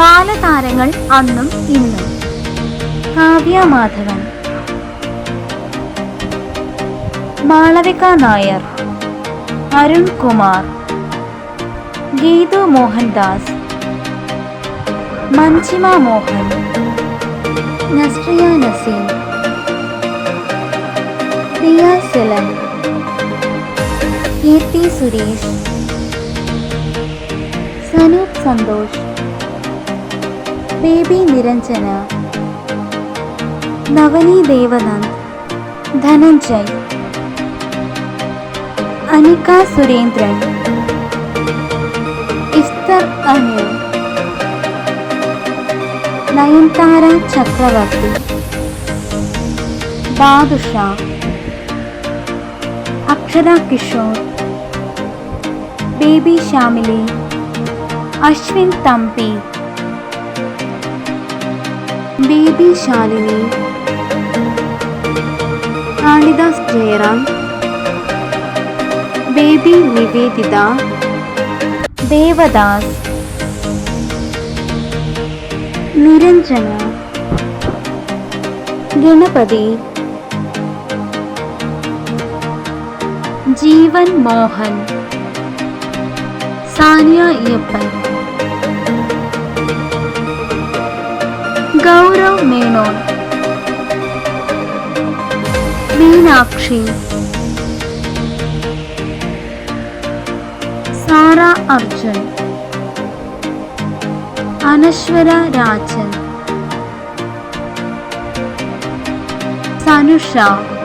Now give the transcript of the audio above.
ബാലതാരങ്ങൾ അന്നും ഇന്നും കാവ്യ മാധവൻ മാളവിക നായർ അരുൺ കുമാർ ഗീതു മോഹൻദാസ് മഞ്ജിമ മോഹൻ നസ്രിയ നസീം പ്രിയ സെലൻ കീർത്തി സുരേഷ് സനൂപ് സന്തോഷ് ബേബി നിരഞ്ജന നവനി ദേവനന്ദ് ധനഞ്ജയ് അനിക സുരേന്ദ്രൻ ഇഫ്തർ Anil Nayanthara Chakravarthy Badusha Akshara Kishore baby Shamili Ashwin Thampi baby Shalini Kalidas Jayaram baby Niveditha Devadas Niranjana Ganapathi Jeevan Mohan Saniya Iyappan Menon Meenakshi Sara Arjun Anaswara Rajan Sanusha